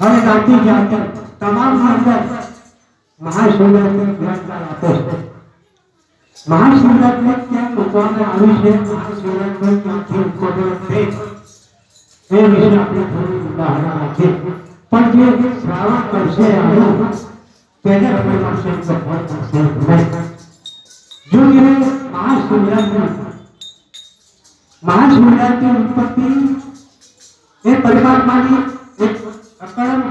હવે જાતિ જાતિ તમામ અંદર મહાશિવરાત્રી ધ્યાન આપો છો મહાશિવરાત્રી ક્યાં મૂકવામાં આવી છે મહાશિવરાત્રી ક્યાંથી ઉત્પન્ન થઈ એ વિશે આપણે થોડું ઉદાહરણ આપીએ પણ જે શ્રાવણ કરશે આનું તેને કોઈ મળશે તો ફળ મળશે નહીં જો એ મહાશિવરાત્રી મહાશિવરાત્રી ઉત્પત્તિ એ પરમાત્માની એક અકળમ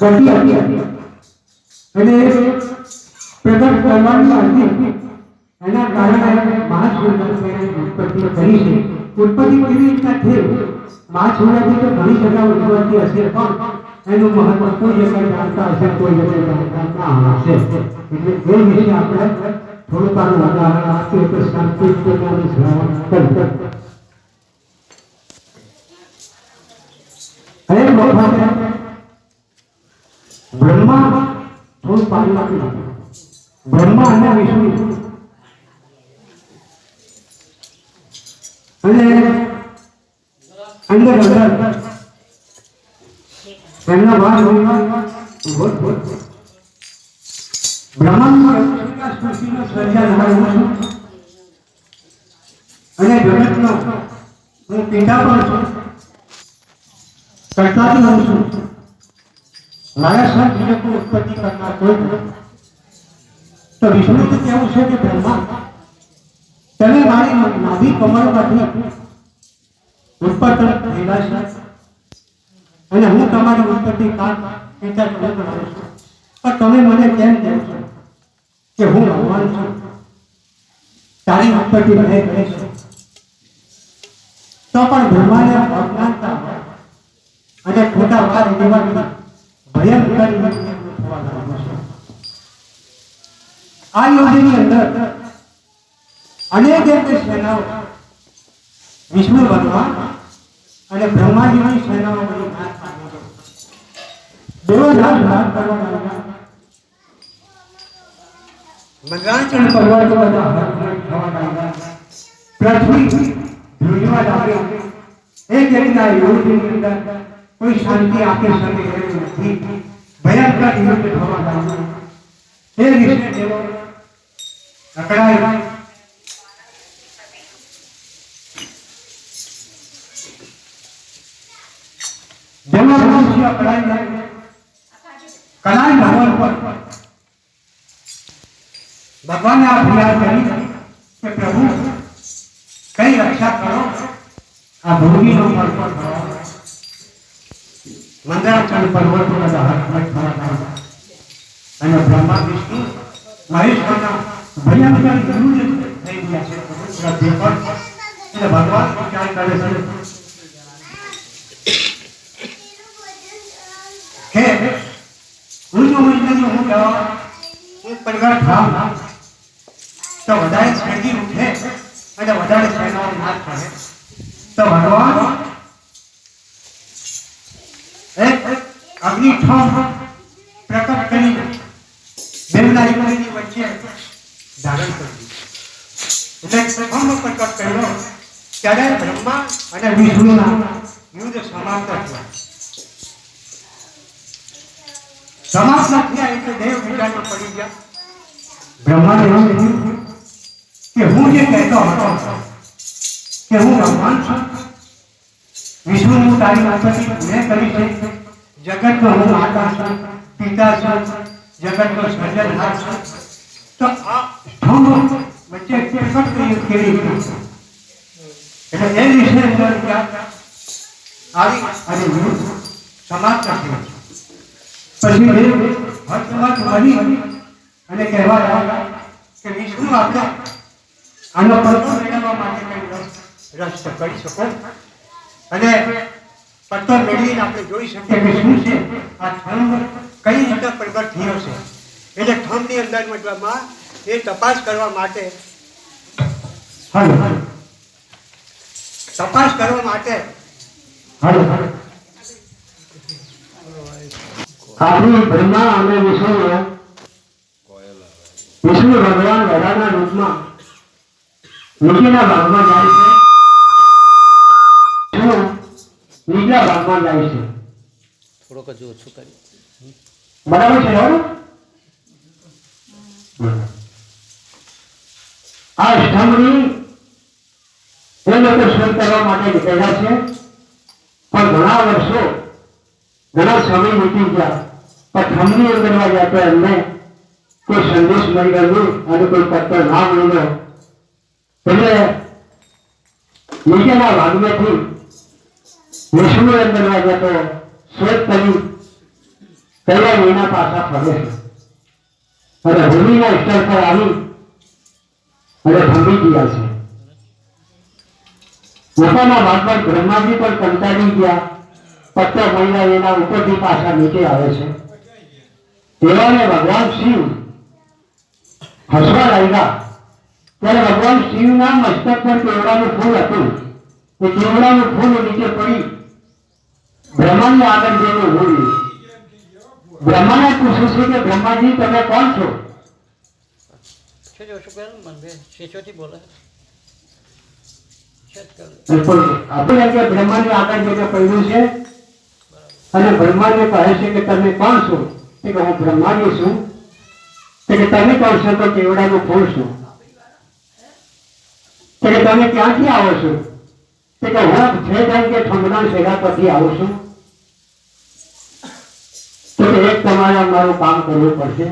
ગતિ હતી. અને પ્રગટ કરવાની હતી. એના કારણે મહાશિવરાત્રીની ઉત્પત્તિ કરી છે. ઉત્પત્તિ કેવી રીતના થઈ? મહાશિવરાત્રી તો ઘણી જગ્યા ઉત્પત્તિ હશે, પણ એનું મહત્વ કોઈ જગ્યાએ જાણતા હશે, કોઈ જગ્યાએ જાણતા ના હશે. એટલે એ વિશે આપણે થોડું આનું ઉદાહરણ આપીએ તો શાંતિ શ્રવણ કરી હે વખતે બ્રહ્મા થોડું પાણી આપી નાખ્યું બ્રહ્મા અને વિષ્ણુ. અને અંદર અંદર. એમના બોલ બ્રહ્માંડ અને જગતનો હું પિતા પણ છું. કરતા જ હું છું સાથ જગતની ઉત્પત્તિ કરનાર કોઈ તો વિષ્ણુનું કહેવું છે કે બ્રહ્મા? તમે મારી નાભી કમળમાંથી ઉત્પત્તિ થયેલા છે અને હું તમારી ઉત્પત્તિ કાળ પિતા કરું છું. પણ તમે મને કેમ કહો છો? કે હું ભગવાન છું. તારી ઉત્પત્તિ મને કહે છે. તો પણ બ્રહ્માને અજ્ઞાનતા અને ખોટા વાર એવા ભયંકર આ યુદ્ધની અંદર અનેક એક સેનાઓ વિષ્ણુ ભગવાન અને બ્રહ્માજીની સેનાઓ બધી કરવા મંદરાચલ બધા થવા પૃથ્વી ધ્રુજવા એક કોઈ શાંતિ આપી શકે એવું નથી. ભયંકર યુદ્ધ થવા લાગ્યું તે વિશે તેઓ અકળાય કલાઈ ભગવાન પર. ભગવાને આ ફરિયાદ કરી કે પ્રભુ, કઈ રક્ષા કરો? આ ભૂમિનો પર્વત કરો મંદરાચલ પર્વતો અને બ્રહ્મા, વિષ્ણુ મહેશ્વરના ભયંકર ગુરુજ થઈ ગયા છે. પૃથ્વી પર એટલે ભગવાન વિચાર કરે છે? હે હું જો હું હું કહેવા? હું પરિવાર થાવ તો વધારે છેડી ઉઠે અને વધારે સેનાઓ નાશ કરે. તો ભગવાન એક અગ્નિ ઠોમ પ્રકટ કરી બેમના યુગની વચ્ચે ધારણ કર્યું એટલે પ્રથમ પ્રકટ કર્યો ત્યારે બ્રહ્મા અને વિષ્ણુના યુદ્ધ સમાપ્ત થયા સમાપ્ત થયા એટલે દેવ વિચારમાં પડી ગયા બ્રહ્માને એમ કહ્યું કે હું જે કહેતો હતો કે હું ભગવાન છું વિષ્ણુ હું તારી ઉત્પત્તિ મેં કરી છે. જગતનો હું માતા છું, પિતા છું જગતનો સર્જનહાર છું. તો આ સ્તંભ વચ્ચે પ્રકટ કરી એટલે એ વિષય અંદર આવી અને વિરુદ્ધ સમાપ્ત થયું પછી એ હર્ષવત મળી અને કહેવા લાગ્યા કે વિષ્ણુ આપણે આનો પત્તો મેળવવા માટે કઈ રસ રસ કરી શકો. અને પત્તો મેળવીને આપણે જોઈ શકીએ કે શું છે આ થંભ કઈ રીતે પ્રગટ થયો છે. એટલે થંભની અંદર મતલબમાં એ તપાસ કરવા માટે હાલો તપાસ કરવા માટે આપણું બ્રહ્મા અને વિષ્ણુ વિષ્ણુ ભગવાન વડાના રૂપમાં નીચેના ભાગમાં જાય છે. નીચલા ભાગમાં જાય છે. થોડોક જ ઓછું કરી. બરાબર છે આ સ્તંભની એ લોકો શોધ કરવા માટે નીકળ્યા છે. પણ ઘણા વર્ષો ઘણા સમય નીકળી ગયા. પણ થમની અંદરમાં ગયા તો એમને કોઈ સંદેશ મળી ગયો અને કોઈ પત્ર ના મળ્યો. એટલે નીચેના ભાગમાંથી વિષ્ણુ એમ બનવા જતો શ્વેત કરી પહેલા એના પાછા ફરે છે. અને હોલીના સ્થળ પર આવી અને ભંગી ગયા છે. પોતાના ભાગમાં બ્રહ્માજી પણ કંટાળી ગયા. પત્ર મહિના એના ઉપરથી પાછા નીચે આવે છે. તેવાને ભગવાન શિવ હસવા લાગ્યા. ત્યારે ભગવાન શિવના મસ્તક પર કેવડાનું ફૂલ હતું. એ કેવડાનું ફૂલ નીચે પડી બ્રહ્માની આગળ જઈને ઉડ્યું બ્રહ્માને પૂછે છે કે બ્રહ્માજી તમે કોણ છો? આપણે કે બ્રહ્માની આગળ જઈને પડ્યું છે અને બ્રહ્માને કહે છે કે તમે કોણ છો? કે હું બ્રહ્માજી છું. કે તમે કોણ છો? તો કેવડાનું ફૂલ છું. કે તમે ક્યાંથી આવો છો? કે હું છે જેમ કે ઠંડના શેરા પછી આવું છું? તો એક તમારે અમારું કામ કરવું પડશે.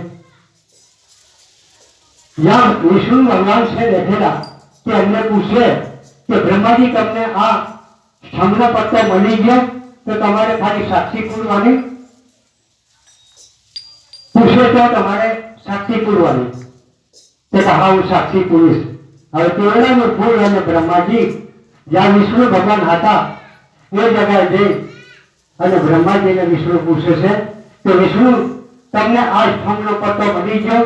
યા વિષ્ણુ ભગવાન છે બેઠેલા કે એમને પૂછે કે બ્રહ્માજી, તમને આ સ્તંભનો પત્તો મળી ગયો? તો તમારે ખાલી સાક્ષી પૂરવાની? પૂછે તો તમારે સાક્ષી પૂરવાની. તે હા, હું સાક્ષી પૂરીશ. હવે કેવડાનું ફૂલ અને બ્રહ્માજી જ્યાં વિષ્ણુ ભગવાન હતા એ જગ્યાએ જઈ અને બ્રહ્માજીને વિષ્ણુ પૂછે છે કે વિષ્ણુ, તમને આ સ્તંભનો પત્તો મળી ગયો?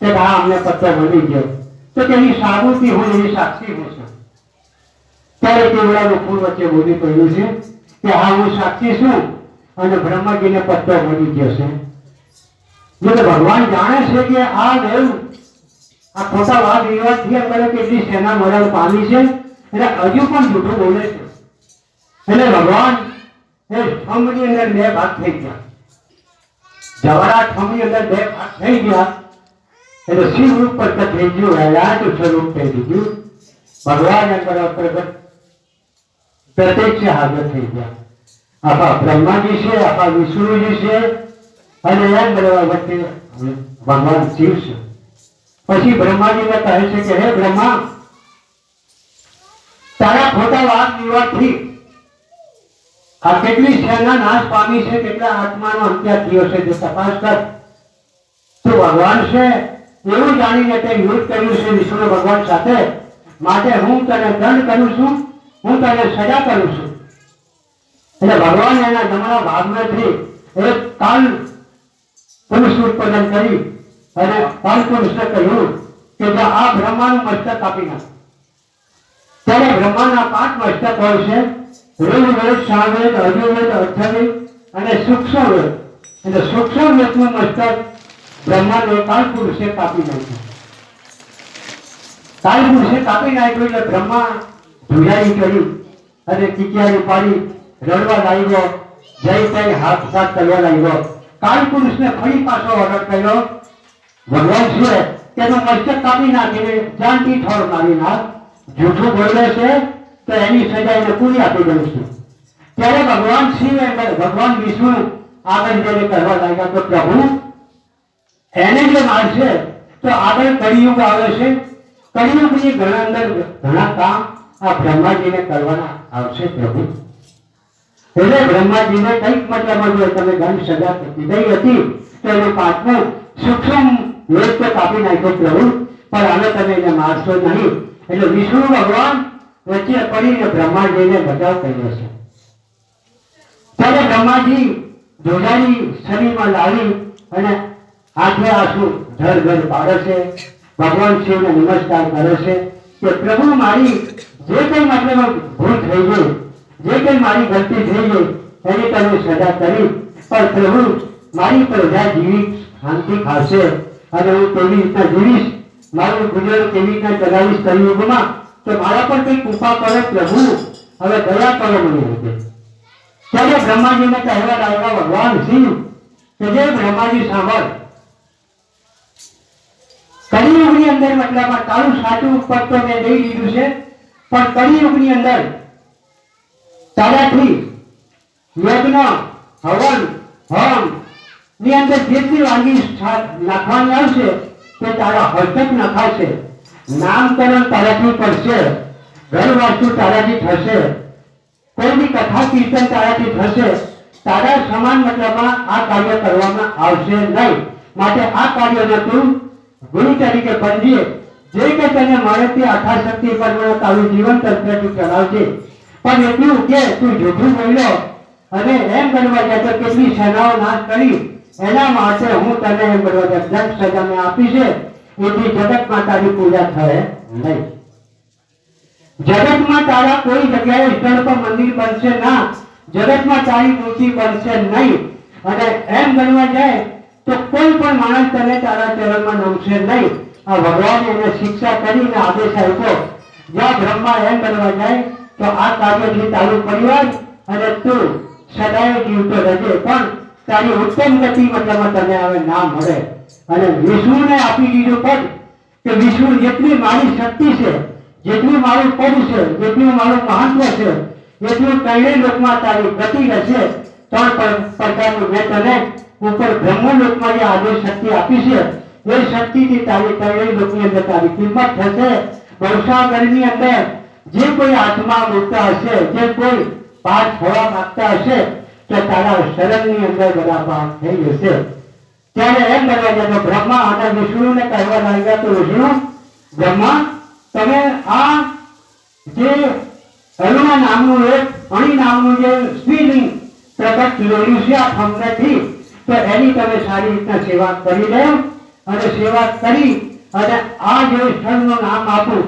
કે હા, અમને પત્તો મળી ગયો. તો તેની સાબુતી હું, એની સાક્ષી હું છું. ત્યારે કેવડાનું ફૂલ વચ્ચે બોલી પડ્યું છે કે, હા, હું સાક્ષી છું અને બ્રહ્માજીને પત્તો મળી ગયો છે. જો ભગવાન જાણે છે કે આ દેવ, આ ખોટા વાદ વિવાદથી આપણે કેટલી સેના મરણ પામી છે? એટલે હજુ પણ જૂઠું બોલે છે. એટલે ભગવાન, એ સ્તંભની અંદર બે ભાગ થઈ ગયા. જવારા સ્તંભની અંદર બે ભાગ થઈ ગયા. એટલે શિવ રૂપ પ્રગટ થઈ ગયું વૈરાટ સ્વરૂપ થઈ ગયું. ભગવાન અંદર પ્રગટ પ્રત્યક્ષ હાજર થઈ ગયા. આખા બ્રહ્માજી છે, આખા વિષ્ણુજી છે, અને એમ બધા વચ્ચે ભગવાન શિવ છે. પછી બ્રહ્માજીને કહે છે કે, હે બ્રહ્મા તારા ખોટા વાદ વિવાદથી આ કેટલી સેના નાશ પામી છે, કેટલા આત્માનો અંત્યા થયો છે, તે તપાસ કર. તો ભગવાન છે, એવું જાણીને તે યુદ્ધ કર્યું છે વિષ્ણુ ભગવાન સાથે. માટે હું તને દંડ કરું છું, હું તને સજા કરું છું. એટલે ભગવાન એના જમણા ભાગમાંથી એક કાલ પુરુષ ઉત્પાદન કરી અને કાલ પુરુષને કહ્યું કે આ બ્રહ્માનું મસ્તક આપી નાખ. ત્યારે બ્રહ્માના પાંચ મસ્તક હોય છે. ઋગ્વેદ સામવેદ અજુર્વેદ અથર્વેદ અને સૂક્ષ્મ વેદ એટલે સૂક્ષ્મ વેદનું મસ્તક બ્રહ્માને કાળ પુરુષે કાપી નાખ્યું. કાળ પુરુષે કાપી નાખ્યું એટલે બ્રહ્મા ધુજારી કરી અને કિકિયારી પાડી રડવા લાગ્યો. જય કઈ હાથ સાથ કરવા લાગ્યો. કાળ પુરુષને ફરી પાછો ઓર્ડર કર્યો. ભગવાન છે, તેનું મસ્તક કાપી નાખીને જાનથી ઠોર મારી નાખ. જૂઠું બોલે છે, તો એની સજા એને પૂરી આપી દઉં છું. ત્યારે ભગવાન શિવ ભગવાન વિષ્ણુ આગળ જઈને કરવા લાગ્યા તો પ્રભુ, એને જે મારશે તો આગળ કળિયુગ આવે છે. કળિયુગની ઘણા અંદર ઘણા કામ આ બ્રહ્માજીને કરવાના આવશે, પ્રભુ. એટલે બ્રહ્માજીને કંઈક મતલબ તમે ઘણી સજા દીધી હતી, તો એનું પાંચમું સૂક્ષ્મ વેદ તો કાપી નાખ્યો, પ્રભુ, પણ હવે તમે એને મારશો નહીં. એટલે વિષ્ણુ ભગવાન વચ્ચે પડીને બ્રહ્માજીને બચાવ કર્યો છે. ત્યારે બ્રહ્માજી જોજાની શરીરમાં લાવી અને હાથે આંસુ ઘર ઘર પાડે છે. ભગવાન શિવને નમસ્કાર કરે છે કે પ્રભુ મારી જે કંઈ મતલબ ભૂલ થઈ ગઈ જે કંઈ મારી ગલતી થઈ ગઈ એની તમે સજા કરી, પણ પ્રભુ મારી પ્રજા જીવી, શાંતિ ખાશે અને હું તેવી રીતના જીવીશ. મારું ગુજર કેવી રીતે ચલાવીશ કલયુગમાં કે મારા પર કઈ કૃપા કરે પ્રભુ. હવે દયા કરો મને રીતે. ત્યારે બ્રહ્માજીને કહેવા લાગ્યા, ભગવાન શિવ કે જે બ્રહ્માજી સાંભળ. કલિયુગની અંદર મતલબ તારું સાચું પદ તો મેં લઈ દીધું છે, પણ કલિયુગની અંદર તારાથી યજ્ઞ, હવન હોમની અંદર જેટલી વાનગી નાખવાની આવશે તે તારા હસ્તક નખાશે નામકરણ તારાથી પડશે. ઘર વાસ્તુ તારાથી થશે. કોઈની કથા કીર્તન તારાથી થશે. તારા સમાન મતલબમાં આ કાર્ય કરવામાં આવશે નહીં. માટે આ કાર્યને તું ગુરુ તરીકે બનજે જે કે તને મળે તે આખા શક્તિ પર તારું જીવન તંત્ર તું ચલાવજે. પણ એટલું કે તું જૂઠું બોલ્યો. અને એમ બનવા જાય તો કેટલી સેનાઓ નાશ કરી. એના માટે હું તને એમ જાય દંડ સજા મેં આપી છે, એથી જગતમાં તારી પૂજા થાય નહીં. જગતમાં તારા કોઈ જગ્યાએ સ્થળ પર મંદિર બનશે ના, જગતમાં તારી મૂર્તિ બનશે નહીં. અને એમ બનવા જાય તો કોઈ પણ માણસ તને તારા ચરણમાં નમશે નહીં. આ ભગવાન એને શિક્ષા કરીને આદેશ આપ્યો. જ્યાં બ્રહ્મા એમ બનવા જાય તો આ કાર્યથી તારું પરિવાર અને તું સદાય જીવતો રહેજે. પણ તારી ઉત્તમ ગતિ મતલબ તને હવે ના મળે. અને વિષ્ણુને આપી દીધું પદ કે વિષ્ણુ જેટલી મારી શક્તિ છે, જેટલું મારું પદ છે, જેટલું મારું મહત્વ છે એટલું ત્રણેય લોકમાં તારી ગતિ રહેશે, ત્રણ પ્રકારનું મેં તને ઉપર બ્રહ્મ લોકમાં જે આજે શક્તિ આપી છે, એ શક્તિથી તારી ત્રણેય લોકની અંદર તારી કિંમત થશે. વર્ષાગરની અંદર જે કોઈ આત્મા મૂકતા હશે, જે કોઈ પાઠ થવા માંગતા હશે તો તારા શરણની અંદર બધા પાઠ થઈ જશે. ત્યારે એમ બને છે તો બ્રહ્મા અને વિષ્ણુને કહેવા લાગ્યા, તો વિષ્ણુ, બ્રહ્મા, તમે આ જે અરુણા નામનું એક અણી નામનું જે સ્ત્રીલિંગ પ્રગટ થયેલું છે, આ ખંભેથી તો એની તમે સારી રીતના સેવા કરી લો અને સેવા કરી અને આ જે સ્થળનું નામ આપું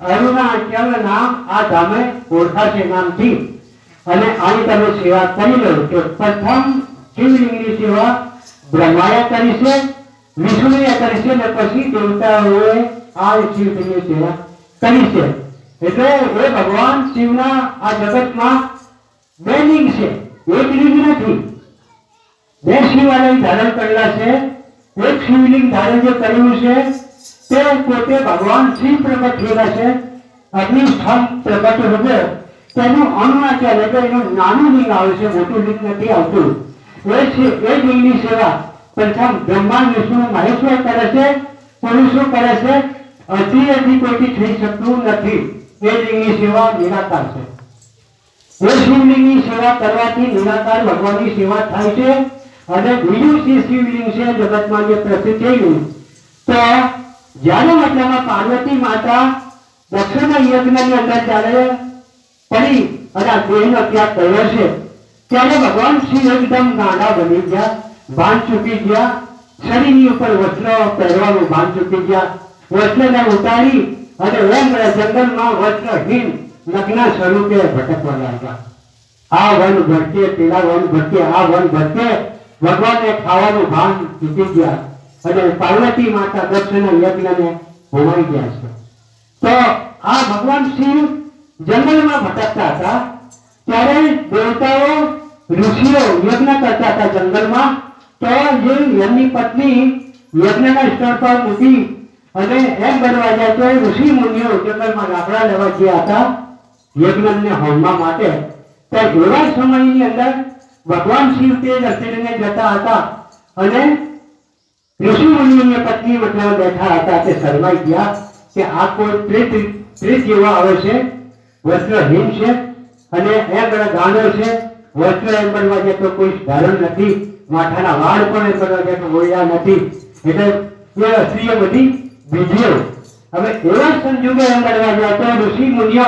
અરુણાચલ નામ આ ધામે ઓળખાશે નામથી. અને આની તમે સેવા કરી લો તો પ્રથમ શિવલિંગની સેવા? બ્રહ્માએ કરી છે, વિષ્ણુએ કરી છે અને પછી દેવતાઓએ આ શિવલિંગની સેવા કરી છે. એટલે એ ભગવાન, શિવના આ જગતમાં બે લિંગ છે, એક લિંગ નથી. બે શિવાલય ધારણ કરેલા છે, એક શિવલિંગ ધારણ જે કર્યું છે, તે પોતે ભગવાન શિવ પ્રગટ થયેલા છે. અગ્નિસ્થાન પ્રગટ રૂપે તેનું અરુણાચલ એટલે એનું નાનું લિંગ આવે મોટું લિંગ નથી આવતું. એ એ લિંગની સેવા. પ્રથમ બ્રહ્માંડ, વિષ્ણુ, મહેશ્વર કરે છે, પુરુષો કરે છે, અતિ અતિ કોઈથી થઈ શકતું નથી. એ લિંગની સેવા નિરાકાર છે. એ શિવલિંગની સેવા કરવાથી નિરાકાર, ભગવાનની સેવા થાય છે. અને બીજું જે શિવલિંગ છે, જગતમાં જે પ્રસિદ્ધ થયેલું તો જ્યારે મતલબમાં પાર્વતી માતા દક્ષિણ યજ્ઞની અંદર જ્યારે પડી અને આ દેહનો ત્યાગ કર્યો છે. ત્યારે ભગવાન શ્રી એકદમ ગાંડા બની ગયા, ભાન ચૂકી ગયા, શરીરની ઉપર વસ્ત્ર પહેરવાનું ભાન ચૂકી ગયા. વસ્ત્રને ઉતારી અને ઓમ જંગલમાં વસ્ત્રહીન નગ્ન સ્વરૂપે ભટકવા લાગ્યા. આ વન ભટકે, પેલા વન ભટકે, આ વન ભટકે, ભગવાનને ખાવાનું ભાન ચૂકી ગયા. અને પાર્વતી માતા દક્ષિણ યજ્ઞને હોવાઈ ગયા છે. તો આ ભગવાન શિવ જંગલમાં ભટકતા હતા, ત્યારે દેવતાઓ ઋષિઓ યજ્ઞ કરતા હતા જંગલમાં. તો જે એમની પત્ની યજ્ઞના સ્થળ પર મૂકી અને એમ બનવા જાય તો ઋષિ મુનિઓ જંગલમાં લાકડા લેવા ગયા હતા યજ્ઞને હોમવા માટે. તો એવા સમયની અંદર ભગવાન શિવ તે દર્શનને જતા હતા અને ઋષિ મુનિઓની પત્ની મતલબ બેઠા હતા. તે શરમાઈ ગયા કે આ કોઈ પ્રેત પ્રેત જેવા આવે છે. વસ્ત્રહીન છે અને એ બધા ગાંડો છે. વસ્ત્ર એમ બનવા જાય તો કોઈ ધારણ નથી. માથાના વાળ પણ એમ બનવા જાય તો ઓળ્યા નથી. એટલે એ સ્ત્રીઓ બધી બીજીઓ હવે એવા સંજોગો એમ બનવા જાય તો ઋષિ મુનિઓ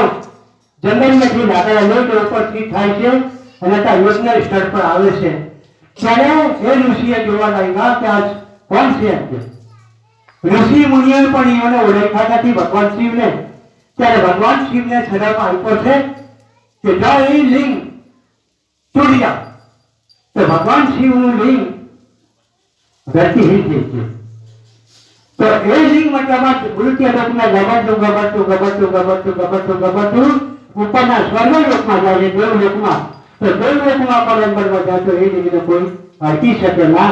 જંગલમાંથી લાકડા લઈને ઉપરથી થાય છે અને ત્યાં યોજના સ્થળ પર આવે છે. ત્યારે એ ઋષિએ જોવા લાગ્યા કે આ કોણ છે ઋષિ મુનિઓ પણ એને ઓળખ્યા નથી, ભગવાન શિવને. ત્યારે ભગવાન શિવને શરમ આપ્યો છે કે જો એ લિંગ તૂટી જા તો ભગવાન શિવનું લિંગ ધરતી હિલ છે. તો એ લિંગ મતલબમાં મૃત્યુ લોકમાં ગમતું ગમતું ગમતું ગમતું ગમતું ગમતું ઉપરના સ્વર્ગ લોકમાં જાય છે દેવ લોકમાં તો દૈવમાં પણ એમ બનવા જાય તો એ દીકરીને કોઈ અટકી શકે ના.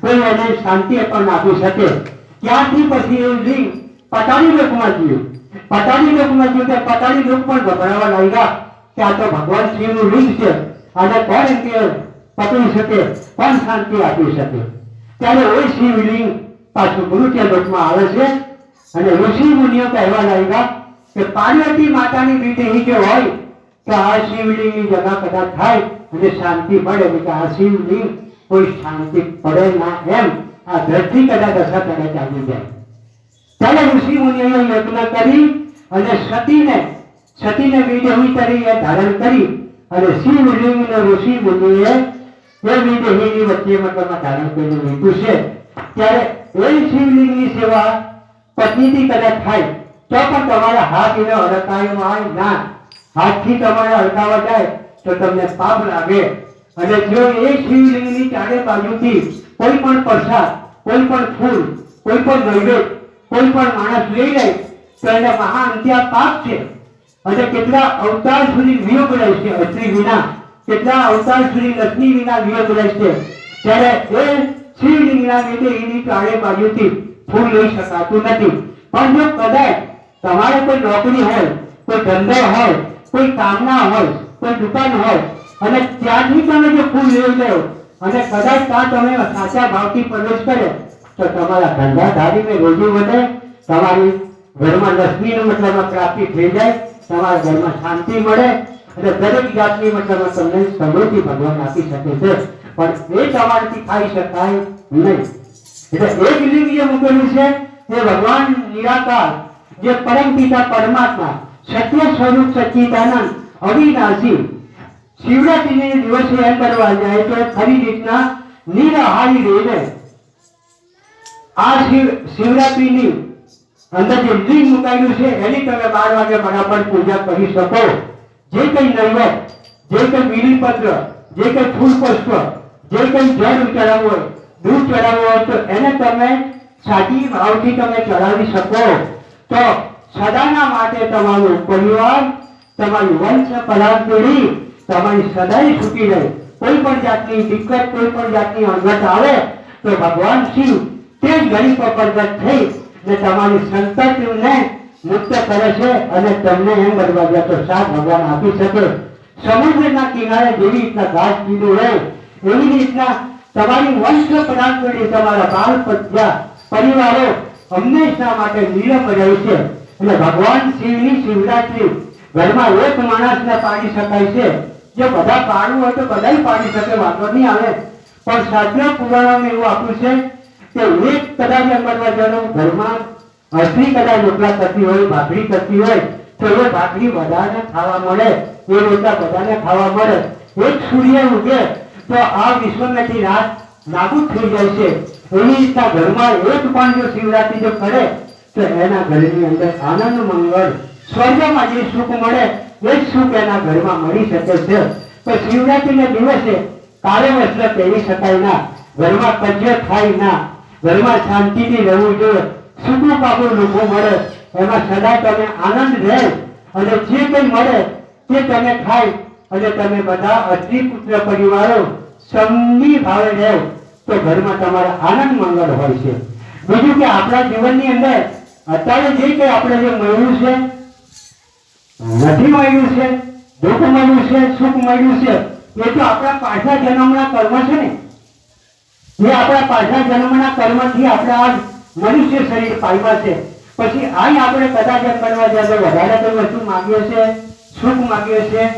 કોઈ એને શાંતિ પણ આપી શકે. ત્યાંથી પછી એ લિંગ પટાણી લોકમાં ગયું. પટાણી લોકમાં ગયું તે પટાણી લોક પણ ગભરાવા લાગ્યા કે આ તો ભગવાન શિવનું લિંગ છે. અને કોણ કે પકડી શકે, કોણ શાંતિ આપી શકે? ત્યારે એ શિવલિંગ પાછું ગુરુચય લોકમાં આવે છે. અને ઋષિ મુનિઓ કહેવા લાગ્યા કે પાર્વતી માતાની વિધિ જે હોય તો આ શિવલિંગની જગા કદાચ થાય અને શાંતિ મળે, એટલે કે આ શિવલિંગ કોઈ શાંતિ પડે ના એમ. આ ધરતી કદાચ અસર કરે ચાલી જાય. ત્યારે ઋષિ મુનિઓએ યજ્ઞ કરી અને સતીને સતીને વિદેહી એ ધારણ કરી અને શિવલિંગને ઋષિ મુનિએ એ વિદેહીની વચ્ચે મતલબમાં ધારણ કર્યું, લીધું છે. ત્યારે એ શિવલિંગની સેવા પત્નીથી કદાચ થાય, તો પણ તમારા હાથ એને અડકાયો હોય ના. હાથથી તમારે અડકાવા જાય, તો તમને પાપ લાગે. અને જો એ શિવલિંગની ચારે બાજુથી કોઈ પણ પ્રસાદ, કોઈ પણ ફૂલ, કોઈ પણ નૈવેદ્ય કોઈ પણ માણસ લઈ લે, તો એને મહા અંત્યા પાપ છે. અને કેટલા અવતાર સુધી વિયોગ રહેશે અત્રી વિના. કેટલા અવતાર સુધી લક્ષ્મી વિના વિયોગ રહેશે ત્યારે એ શિવલિંગના લીધે એની ચારે બાજુથી ફૂલ લઈ શકાતું નથી. પણ જો કદાચ તમારે કોઈ નોકરી હોય, કોઈ ધંધો હોય, કોઈ કામના હોય, કોઈ દુકાન હોય, અને ત્યાંથી તમે જો ફૂલ લઈ લો, અને કદાચ ત્યાં તમે સાચા ભાવથી પ્રવેશ કર્યો તો તમારા ધંધાધારીને રોજી વધે, તમારી ઘરમાં લક્ષ્મીનો મતલબમાં પ્રાપ્તિ થઈ જાય, તમારા ઘરમાં શાંતિ મળે અને દરેક જાતની મતલબમાં તમને સમૃદ્ધિ ભગવાન આપી શકે છે. પણ એ તમારાથી ખાઈ શકાય નહીં. એટલે એક લિંગ જે મૂકેલું છે એ ભગવાન નિરાકાર, જે પરમ પિતા પરમાત્મા, સત્ય સ્વરૂપ સચ્ચિદાનંદ, અવિનાશી, શિવરાત્રીને દિવસે એમ કરવા જાય તો ખરી રીતના નિરાહારી રહીને. આ શિવ શિવરાત્રીની અંદર જે લિંગ મુકાયેલું છે, એની તમે બાર વાગે બરાબર પૂજા કરી શકો. જે કઈ નૈવેદ્ય, જે કઈ બીલીપત્ર, જે કઈ ફૂલ પુષ્પ, જે કઈ જળ ચડાવવું હોય, દૂધ ચડાવવું હોય, તો એને તમે સાચી ભાવથી તમે ચડાવી શકો. તો સદાના માટે તમારું પરિવાર, તમારી વંશ પરાગ પેઢી, તમારી સદાય સુખી રહે. કોઈ પણ જાતની દિક્કત, કોઈ પણ જાતની અંગત આવે, તો ભગવાન શિવ તે જ ઘડી પ્રગટ થઈ ને તમારી સંતતિને મુક્ત કરે છે અને તમને એમ બરબાદ તો સાથ ભગવાન આપી શકે. સમુદ્રના કિનારે જેવી રીતના ઘાસ કીધું હોય, એવી રીતના તમારી વંશ પેઢી તમારા બાળ પ્રજા પરિવારો હંમેશા માટે નીરમ રહે છે. એટલે ભગવાન શિવની શિવરાત્રી ઘરમાં એક માણસને પાડી શકાય છે. જો બધા પાડવું હોય તો બધા પાડી શકે, વાંધો નહીં આવે. પણ સાધના પુરાણોમાં એવું આપ્યું છે કે એક કદાચ જવાનું ઘરમાં અડધી કદાચ રોટલા થતી હોય, ભાખરી થતી હોય, તો એ ભાખરી બધાને ખાવા મળે, એ રોટલા બધાને ખાવા મળે. એક સૂર્ય ઉગે, તો આ વિશ્વમાંથી રાત નાબૂદ થઈ જાય છે. એવી રીતના ઘરમાં એક પણ જો શિવરાત્રી જો કરે, તો એના ઘરની અંદર આનંદ મંગળ, સ્વર્ગમાં જે સુખ મળે, એ જ સુખ એના ઘરમાં મળી શકે છે. તો શિવરાત્રીના દિવસે કાલે વસ્ત્ર પહેરી શકાય ના, ઘરમાં કજ્ય થાય ના ઘરમાં શાંતિથી રહેવું જોઈએ. સુખું પાકું લોકો મળે, એમાં સદાય તમે આનંદ રહે અને જે કંઈ મળે તે તમે ખાય અને તમે બધા અતિ પુત્ર પરિવારો સમની ભાવે રહે. તો ઘરમાં તમારા આનંદ મંગળ હોય છે. બીજું કે આપણા જીવનની અંદર અત્યારે જે કંઈ આપણે જે મળ્યું છે, નથી મળ્યું છે, દુઃખ મળ્યું છે, સુખ મળ્યું છે, એ તો આપણા પાછા જન્મના કર્મ છે ને. એ આપણા પાછા જન્મના કર્મથી આપણે આજ મનુષ્ય શરીર પામ્યા છે. પછી અહીં આપણે કદાચ કરવા જાય વધારે કોઈ વસ્તુ માગ્યો છે, સુખ માગ્યો છે,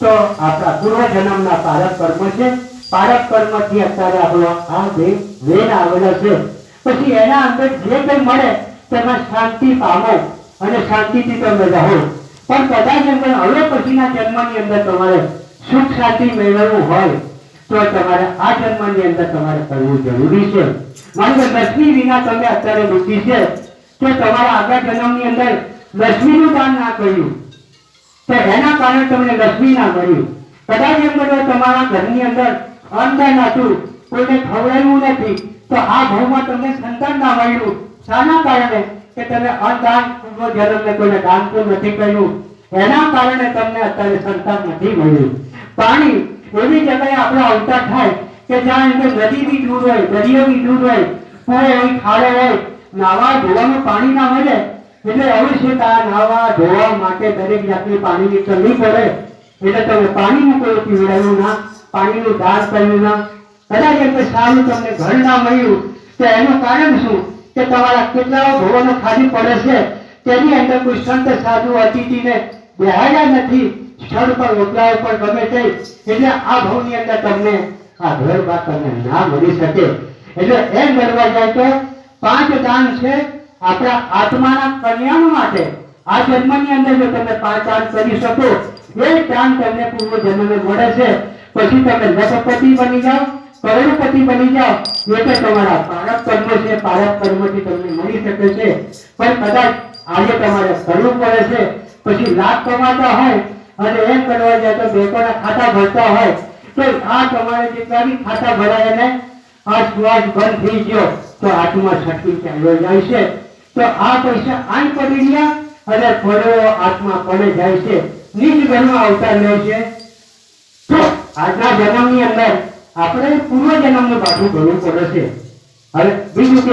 તો આપણા પૂર્વ જન્મના પારક કર્મ છે. પારક કર્મથી અત્યારે આપણો આ દેહ વેન આવેલો છે. પછી એના અંદર જે કંઈ મળે, તેમાં શાંતિ પામો અને શાંતિથી તમે રહો. પણ કદાચ અંદર હવે પછીના જન્મની અંદર તમારે સુખ શાંતિ મેળવવું હોય તો નથી તો આ ભાવમાં તમને સંતાન ના મળ્યું. શાના કારણે? કે તમે અન્નદાન પૂર્વ જન્મને કોઈને દાન પણ નથી કર્યું. એના કારણે તમને અત્યારે સંતાન નથી મળ્યું. પાણી એવી જગ્યાએ આપણો અવતાર થાય કે જ્યાં અંદર નદી બી દૂર હોય દરિયો બી દૂર હોય, કોઈ અહીં ખાડો હોય, નાવા ધોવાનું પાણી ના મળે, એટલે અવશ્ય આ નાવા ધોવા માટે દરેક જાતની પાણીની કમી પડે. એટલે તમે પાણીનું કોઈ પીવડાવ્યું ના. પાણીનું દાન કર્યું ના. કદાચ એમ કે સારું તમને ઘર ના મળ્યું, તો એનું કારણ શું? કે તમારા કેટલાઓ ભવનો ખાલી પડે છે. તેની અંદર કોઈ સંત, સાધુ, અતિથિને બેહાડ્યા નથી. સ્થળ પર ઓટલા ઉપર ગમે તે, એટલે આ ભવની અંદર તમને આ ઘર બાર તમને ના મળી શકે. એટલે એમ કરવા જાય તો પાંચ દાન છે આપણા આત્માના કલ્યાણ માટે. આ જન્મની અંદર જો તમે પાંચ દાન કરી શકો, એ દાન તમને પૂર્વ જન્મને મળે છે. પછી તમે લખપતિ બની જાઓ, કરોડપતિ બની જાઓ, એ તો તમારા પારક કર્મ છે, પારક કર્મથી તમને મળી શકે છે. પણ કદાચ આજે તમારે કરવું પડે છે, પછી લાભ કમાતા હોય અને એમ કરવા જાય તો બેંકોના ખાતા ભરતા હોય, તો આ તમારે જેટલા બી ખાતા ભરાય એને આ શ્વાસ બંધ થઈ ગયો, તો આત્મા શક્તિ ચાલ્યો જાય છે. તો આ પૈસા આમ પડી ગયા અને પડ્યો આત્મા પડે જાય છે. નીચ ઘરમાં અવતાર લે છે. તો આજના જન્મની અંદર આપણે પૂર્વ જન્મનું પાછું ભરવું પડે છે. હવે બીજું